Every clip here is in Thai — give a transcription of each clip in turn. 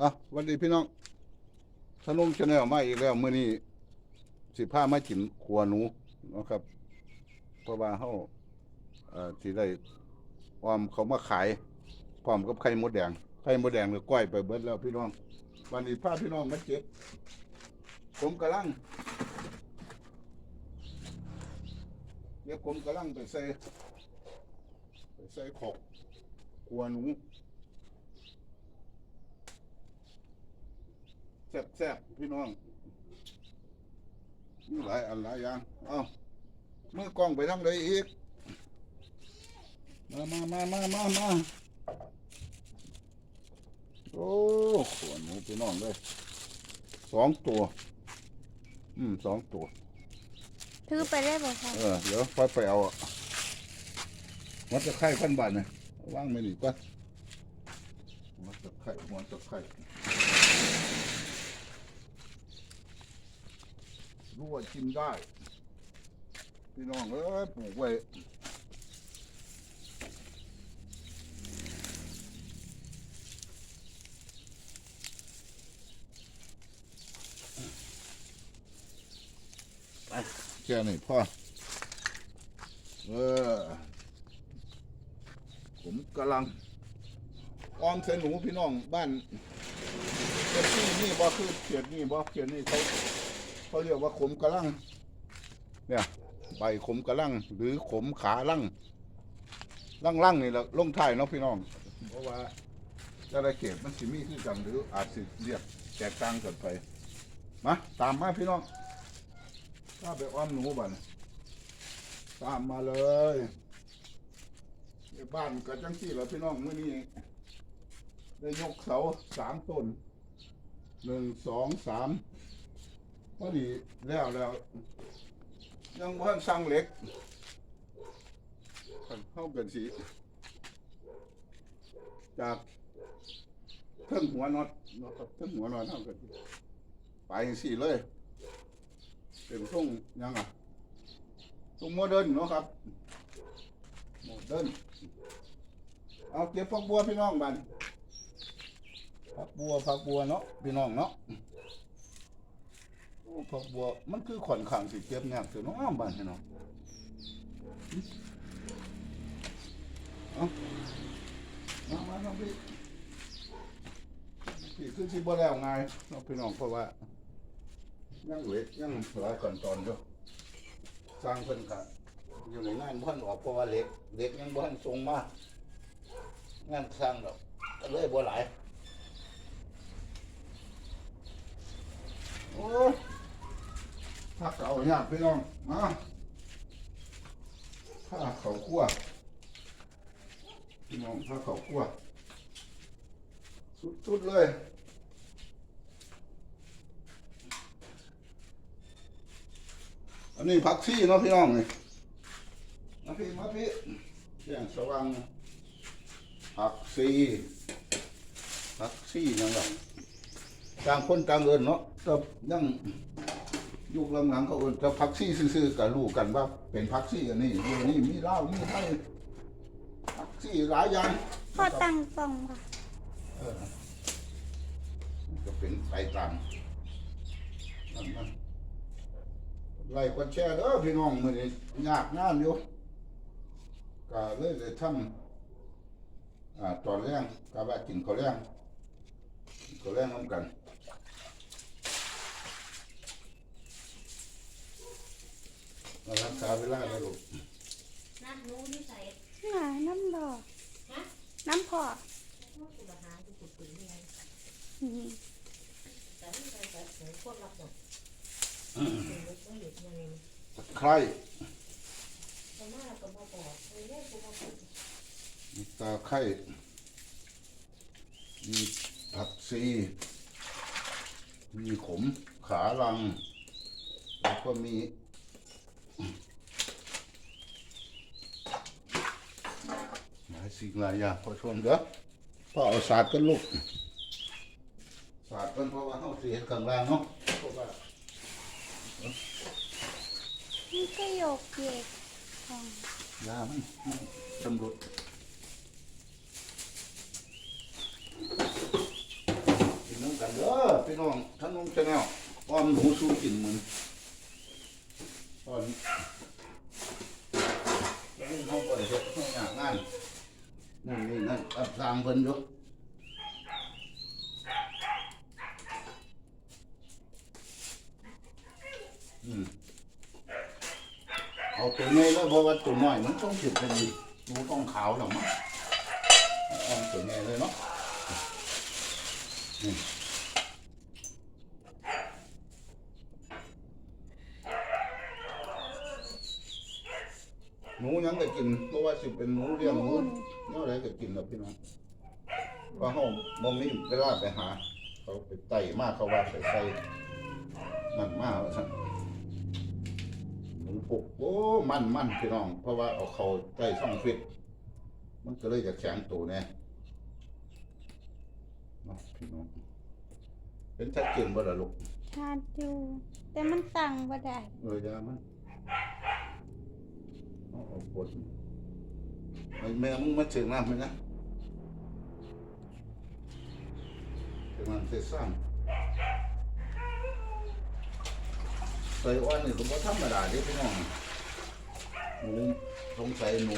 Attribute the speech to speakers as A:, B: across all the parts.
A: อะวันดีพี่น้องทนุ่มชาแนลมาอีกแล้วเมื้อนี้สิพามากินขัวหนูนะครับเพราะว่าเฮาเอ่อสิได้ออมเขามาขายพร้อมกับไข่มดแดงไข่มดแดงหรือก้อยไปเบิดแล้วพี่น้อง วันนี้พาพี่น้องมาเก็บผมกำลังเดี๋ยวผมกำลังไปใส่ไปใส่ขอกขัวหนู แซ่บๆพี่น้องมีหลายอันหลายอย่างเอ้ามือกล้องไปทางใดอีก มามามามามามาโอ้ขวหนูพี่น้องเลยสองตัว อืมสองตัว
B: ถือไปได้บ่ครับ
A: เออ เดี๋ยวค่อยไปเอาอะมันจะไข่ขั้นบานนะว่างไม่หนีก่อนมันจะไข่มันจะไข่ รู้ว่ากินได้ พี่น้องเอ้ยปลูกไว้ไปแค่นี้พ่อเออผมกำลังออมใส่หนูพี่น้องบ้านเขตนี่นี่บ่คือเขียดนี่บ่เขียดนี่เขา เขาเรียกว่าขมกระลัง เนี่ยใบขมกระลัง หรือขมขาลังลังลังนี่แหละลงท้ายเนาะพี่น้อง เพราะว่าแต่ละเขตมันสิมีคือกันหรืออาจสิเรียกแตกต่างกันไปมาตามมาพี่น้องถ้าไปอ้อมหนูบ้านตามมาเลยบ้านก็จังสี่แล้วพี่น้องเมื่อนี้ได้ยกเสาสามต้นหนึ่งสองสาม พอดีแล้วแล้วยังว่านสร้างเหล็กเข้ากันสีจากเครื่องหัวน็อตเนะครับเครื่องหัวน็อตเท่ากันไปสีเลยเป็นช่วงยังอะตรงโมเดิร์นเนาะครับโมเดิร์นเอาเก็บผักบัวพี่น้องบันผักบัวผักบัวเนาะพี่น้องเนาะ ผักบัวมันคือขอนขังสิเก็บเนี่ยคือน้องบ้านพี่น้องเอามามาน้องพี่พี่คือสิบ่แล้วไงายเนาะพี่น้องเพราะว่ายังเหลือยังหลายขั้นตอนอยู่สร้างเพิ่นก็อยู่ในงานบ้านออกเพราะว่าเล็กเหล็กยังบ้านทรงมางานสร้างดอกก็เลยบ่หลายโอ้ ถ้าเก่าเนี่ยากพี่น้อง มาถ้าเขาคั่วพี่น้องถ้าเขาคั่วสุดๆเลยอันนี้ผักชีเนาะพี่น้องนี่มาพี่มาพี่แจ้งสว่างผักชีผักชียังไงต่างคนต่างเอินเนาะแต่ยัง ยุคหลังๆเขาเอินแต่ผักชีซื่อๆกับลูกกันว่า เป็นผักชีอันนี้อยู่นี่มีเหล้ามีไทยผักชีหลายอย่าง
B: พ่อตั้งกล้องค่ะ
A: เออก็เป็นไปตามนั่นนะไลค์กดแชร์เด้อพี่น้องมื้อนี้ยากงานอยู่ก็เลยได้ทำอ่าตอนแรงก็ว่ากินข้าวแรงกินข้าวแรงนำกัน มารักษาเวลาได้ลูก
C: นะหนูนิสัย
B: น่าน้ำดอก
C: ฮะ
B: น้ำพอ
C: พ่อสุรหาที่สุดถึงยังไง
B: อืม
C: แต่ไม่ใช่แบบหนูพวกรับหมดถึงรถไม่หยุดยังไง
A: ตะไคร้
C: พอมาก็มาบอกเฮ้ยได้กูมาบอก
A: มีตะไคร้มีผักชีมีขมขาลัง แล้วก็มี หลายสิ่งหลายอย่างพอชมเด้อพ่อเอาศาสตร์กันลูกศาสตร์กันเพราะว่าเขาเสียข้างล่างเนาะเพราะว่า
B: นี่ก็โยกเยกของ
A: ยามันมันตำรวจพี่น้องท่านน้องชาแนลอ้อมหนูสู้กินเหมือน ตอนยังเขาบ่ได้เฮ็ดเขาอยากงานนั่นนี่นั่นอับสร้างเพิ่นอยู่อืมเอาตัวนี้แล้วเพราะว่าตัวน้อยมันต้องผิดเป็นหนูต้องขาวหรอกมั้งเอาตัวนี้เลยเนาะ หนูยังก็กินเพราะว่าสิเป็นหนูเลี้ยงหนูเนาะอะไรก็กินแล้วพี่น้องเพราะเฮาบ่มีเวลาไปหา เขาไปไต่มากเขาว่าไปใส่นั่นมากว่าซั่นหนูปุกโอ้มันมันพี่น้อง เพราะว่าเอาเขาใต้ช่องฟิตมันก็เลยจะแข็งตัวแน่พี่น้องเป็นชัดเจนบ่ล่ะลูก
B: ชาจูแต่มันตั้งบ่ได้
A: เออยามัน เอาเอาปวดไอ้แม่มึงมาเชิงน้ำไหมนะเชิงน้ำเสียสร้างใส่อ้อนนี่ก็บ่ธรรมดาเด้พี่น้องหนูสงสัยหนู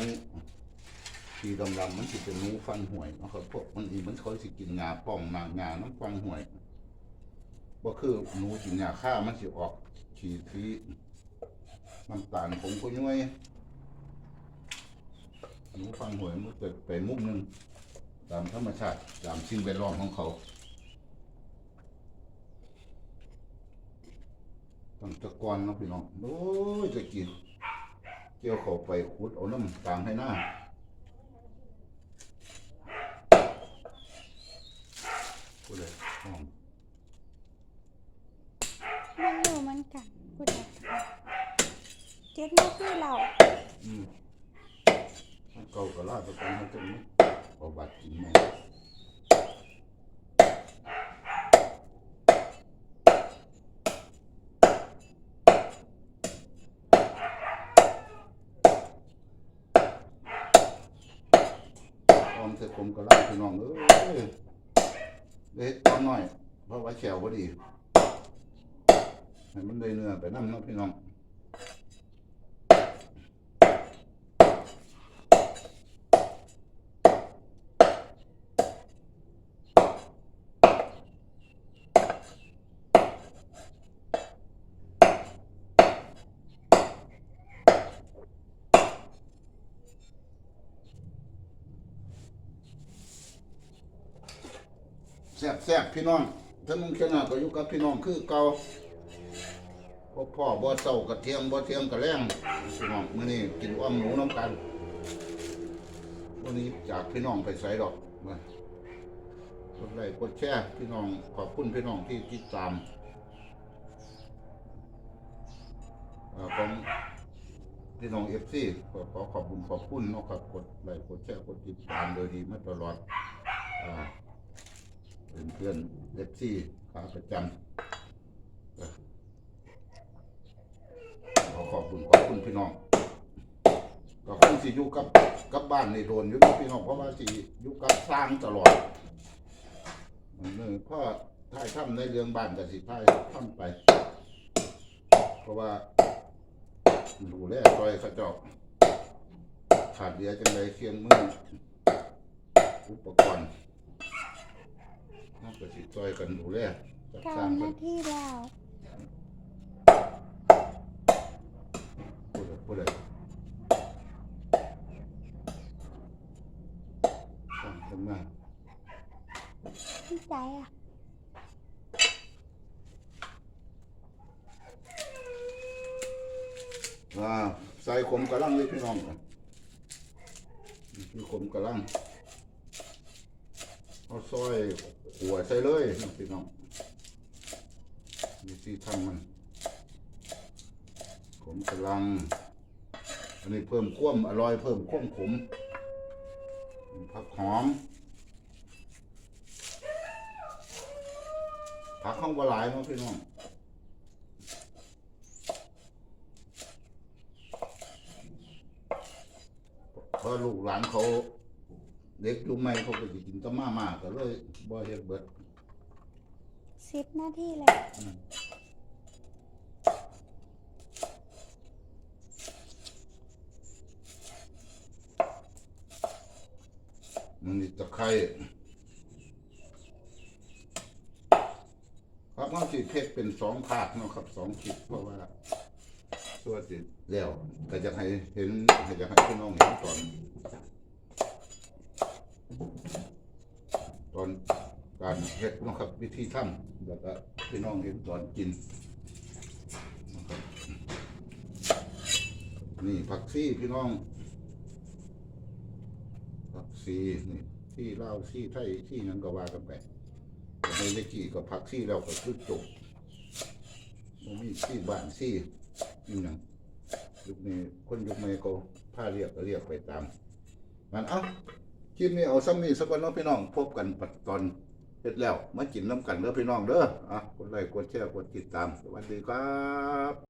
A: ที่ดำๆมันสิเป็นหนูฟันห่วยเนาะครับพวกมันอีมันเขาสิกินงาป่องนางาน้ำฟันห่วยบ่คือหนูกินยาฆ่ามันสิออกขีดทีน้ำตาลผมก็ย่อย หนูฟังหวยมันเกิดไปมุกหนึ่งตามธรรมชาติตามสิ่งแวดล้อมของเขาตั้งตะกอนเนาะพี่น้องโอ้ยจะกินเกี่ยวเขาไปขุดเอาน้ำกลางให้หน้าพูดเลยอ๋อ
B: ไม่รู้เหมันกันกูได้เจ็ดนาทีแล้ว
A: อืมถ้าเก่าก็ลาไปกันให้จังนี้เอาบัตรกินไหม ออมเสร็จผมก็ลาพี่น้องเอ้ยเด็กตอนน้อย เพราะว่าแฉวพอดีให้มันได้เนื้อไปนั่งนาะพี่น้อง แซ่บแซ่บพี่น้องท่านมุงชนะก็อยู่กับพี่น้องคือเก่าพ่อพ่อบ่เศร้ากระเทียมบ่เทียมกระแรงพี่น้องมื้อนี้กินอ้อมหนูน้ำกันวันนี้จากพี่น้องไปใส่ดอกมากดไลค์กดแชร์พี่น้องขอบคุณพี่น้องที่ติดตามของพี่น้องเอฟซีขอขอบคุณขอบคุณนาะครับกดไลค์กดแชร์กดติดตามโดยดีมาตลอดอ่า เป็นเพื่อนเล็บซี่ขาประจำขอขอบคุณขอบคุณพี่น้องก็คงสิอยู่กับกับบ้านในโดนอยู่นะพี่น้องเพราะว่าสิอยู่กับสร้างตลอดอันนึงพ่อถ่ายทำในเรื่องบ้านกับสิถ่ายทำไป เพราะว่าดูแลซอยเขาเจาขาดเหลือจังไรเคียงมืออุปกรณ์ น่าจะสิซอยกันดูแลจัด
B: เก้า
A: สร้างกั
B: นานทีแล้ว
A: พูดเลยพูดเลยสร้างขึ้นมา
B: พี่ใจอะ
A: อ่าใส่ขมกระลังเลยพี่น้องนี่คือขมกระลัง เอาซอยหัวใส่เลยนะพี่น้องนี่ที่ทำมันขมกระลัง อันนี้เพิ่มควมอร่อยเพิ่มควมขมผักหอมผักข้างบหลายเนาะพี่น้องเพราะลูกหลานเขา เด็กอยู่ใหม่เขาก็สิกินแตะมามาก็เลยบ่เฮ็ดเบิด
B: สิบนาทีแล้ว
A: มันนี่ตะไคร้ครับมันสิเพชรเป็นสองภาคเนาะครับสองคลิปเพราะว่าส่วนสิแล้วก็จะให้เห็นก็จะให้พี่น้องเห็นตอน ตอนการเฮ็ดนะครับวิธีทำแล้วก็พี่น้องเห็นตอนกินนะครับนี่ผักซี่พี่น้อง ผักซีนี่ที่เล่าวที่ไทยที่หยังก็ว่ากันไปแต่ในเลกี้ก็ผักซีแล้วก็คือจบบ่มีที่บ้านซี่อยู่หยังยุคนี้คนยุคใหม่ก็ผ้าเรียกก็เรียกไปตามมันเอ้า คลิปนี้เอาซ้ำนี้สักวันน้องพี่น้องพบกันปัดตอนเสร็จแล้ว มากินน้ำกันเด้อพี่น้องเด้ออะกดไลค์กดแชร์กดติดตาม สวัสดีครับ